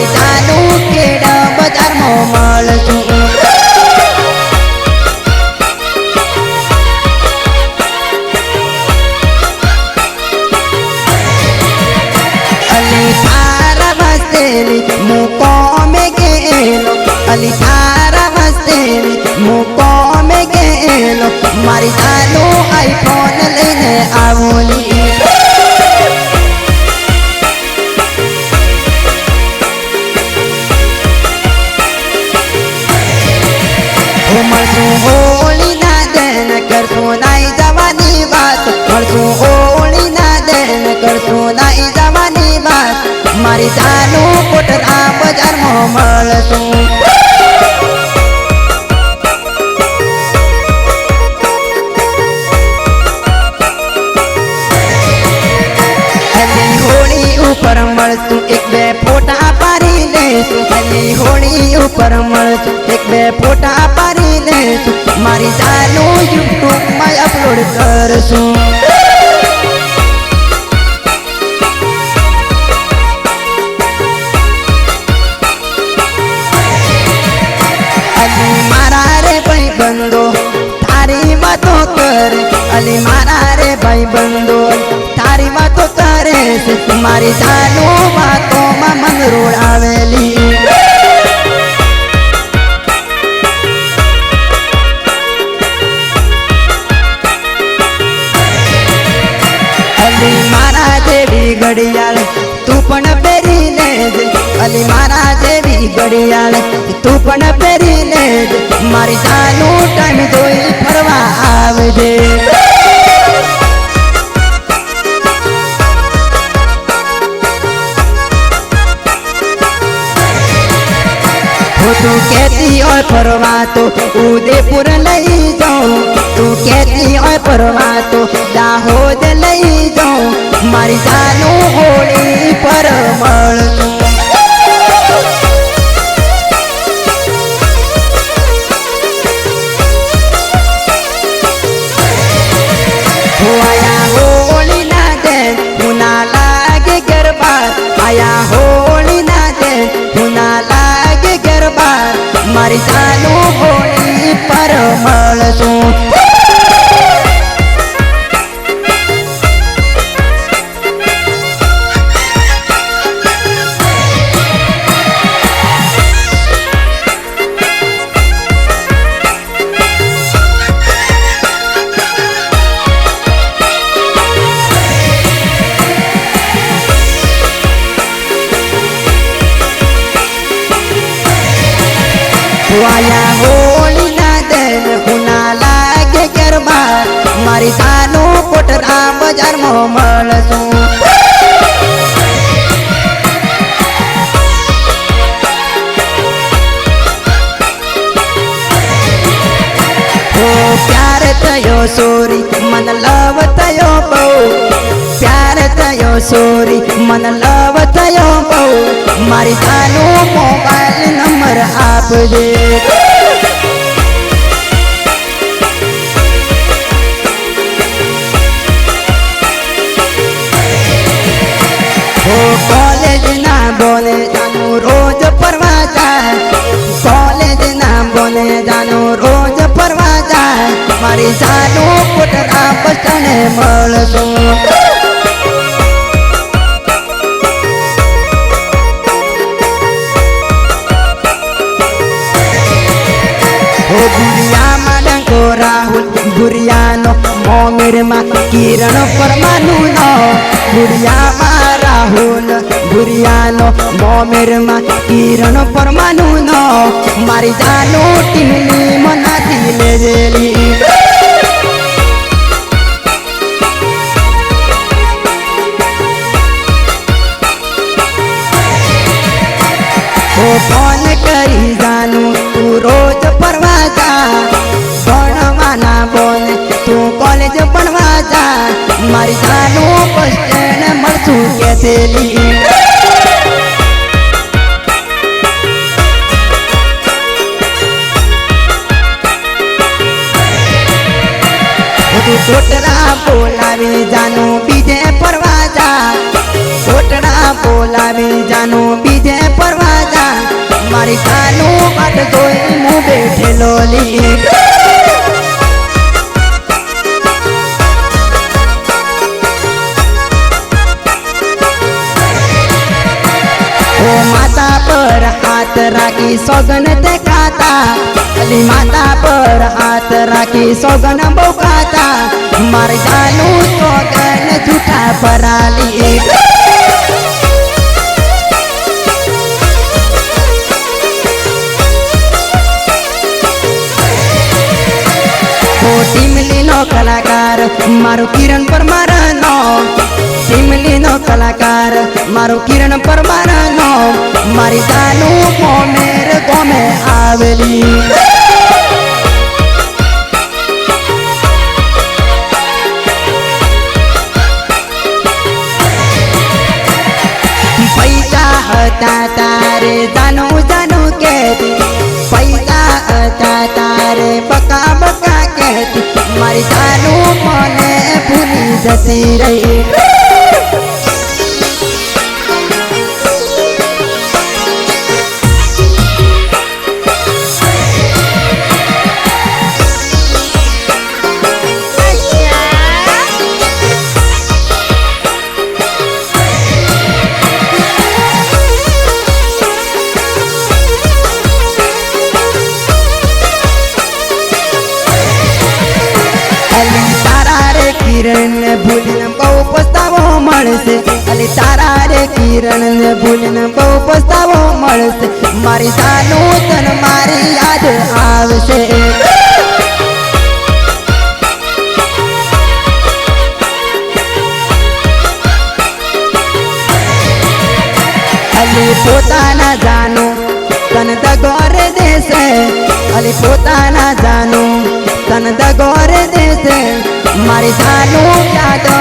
I know. જાનું કોટરા બજારમાં મળશું ઉપર મળશું એક બે ફોટા પાડી લેશું. હલી હોળી ઉપર મળતું, એક બે ફોટા પાડી લેશું. મારી ચાલુ યુટ્યુબમાં અપલોડ કરશું. તારી વાતો કરે છે મારી ચાલુ વાતોમાં મન આવેલી. મારા જેવી ઘડિયાળ તું પણ પહેરી લેજે અલી મારા જેવી ઘડિયાળ તું પણ પહેરી લેજે મારી ચાલુ ટાઈમ જોઈ ફરવા આવજે. તું કેતી હોય ફરવા તો ઉદયપુર લઈ જાઉં. તું કેતી હોય ફરવા તો દાહોદ લઈ જાઉં. મારી જાનું હોળી મારી મળશું પ્યાર થયો સોરી, મન લવ થયો બહુ. પ્યાર થયો સોરી, મન લવ થયો બહુ. મારી ચાલુ મોબાઈલ નંબર આપજે. બોલે જાનું રોજ પરવા જાય. કોલેજ ના બોલે જાનું રોજ પરવા જાય. મારી જાનુ કુટરા બસને મળશું. ગુરિયાનો મોમીરમાં કિરણ પરમાનું નો ગુરિયામાં રાહુલ ગુરિયાનો મોમેરમાં કિરણ પરમાનું નો મારી જાનો ટીમની મનાથી લેજેલી. ફોન કરી જાનું તું રોજ પરવા જા? ભણવાના બોલ, તું કોલેજ ભણવા જા? મારી જાનું બસ મળતું કેસેલી. તું છોટરા બોલાવી જાનું, બીજે પરવા જા. છોટરા બોલાવી જાનું, બીજે પરવા જા. મારી કાનું બાટ જોઈ હું બેઠેલો લી માતા પર હાથ રાખી સોગન તે ખાતા અલી માતા પર હાથ રાખી સોગન બહુ ખાતા મારે જાનું સોગન જૂઠા પરાલી. ટીમલીનો કલાકાર, મારો કિરણ પરમારનો ટીમલીનો કલાકાર, મારો કિરણ પરમારનો મારી જાનું કોમેર ગોમે આવેલી. ભૂલી રે કિરણ ને ભૂલીને બહુ પસ્તાવો મળશે. મારી તન મારી યાદ આવશે. અલી પોતાના જાનું, તન દગોરે દેશે. અલી પોતાના જાનું, તન દગોરે દેશે. મારી સાનું યાદમાં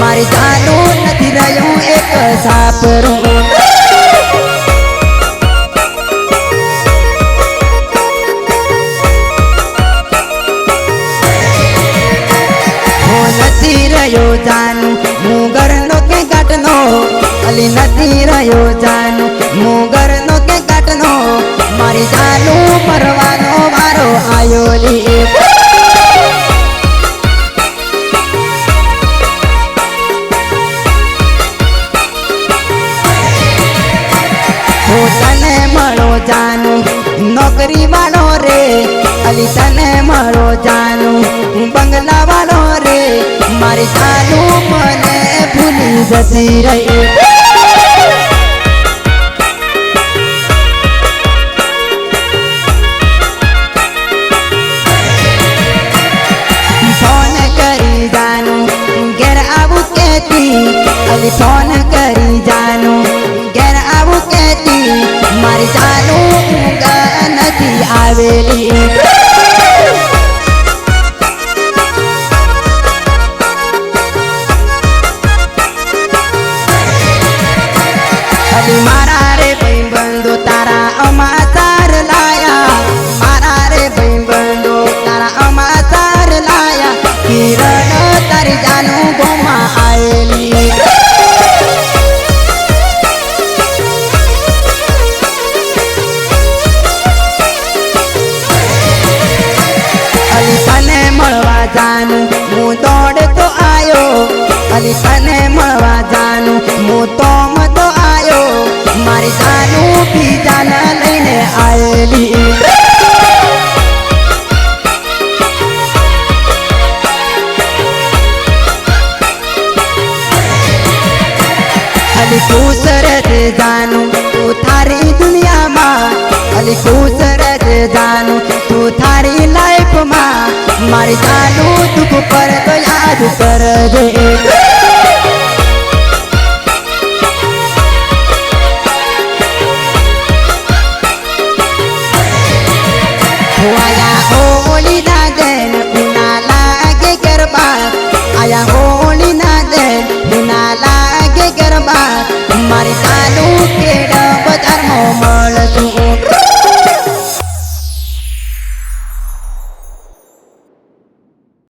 બાર મારી મારી જાનું મને ભૂલી જતી રહી. ફોન કરી જાનું ઘેર આવું કેતી અલી ફોન જાનું, હું દોડતો આયો. અલી તને મળવા જાન, હું તોમતો આયો. મારી જાનું બીજાને લઈને આવેલી અલી તું સરસ જાનું, તું થારી દુનિયામાં. અલી તું સરસ જાનું, તું થારી લાઈફમાં મારી જાનું દુઃખ પર તો યાદ કરજે આયા હોળી ના દેન ઉના લાગે ગરબા. આયા હોળી ના દેન મારી તાલું કે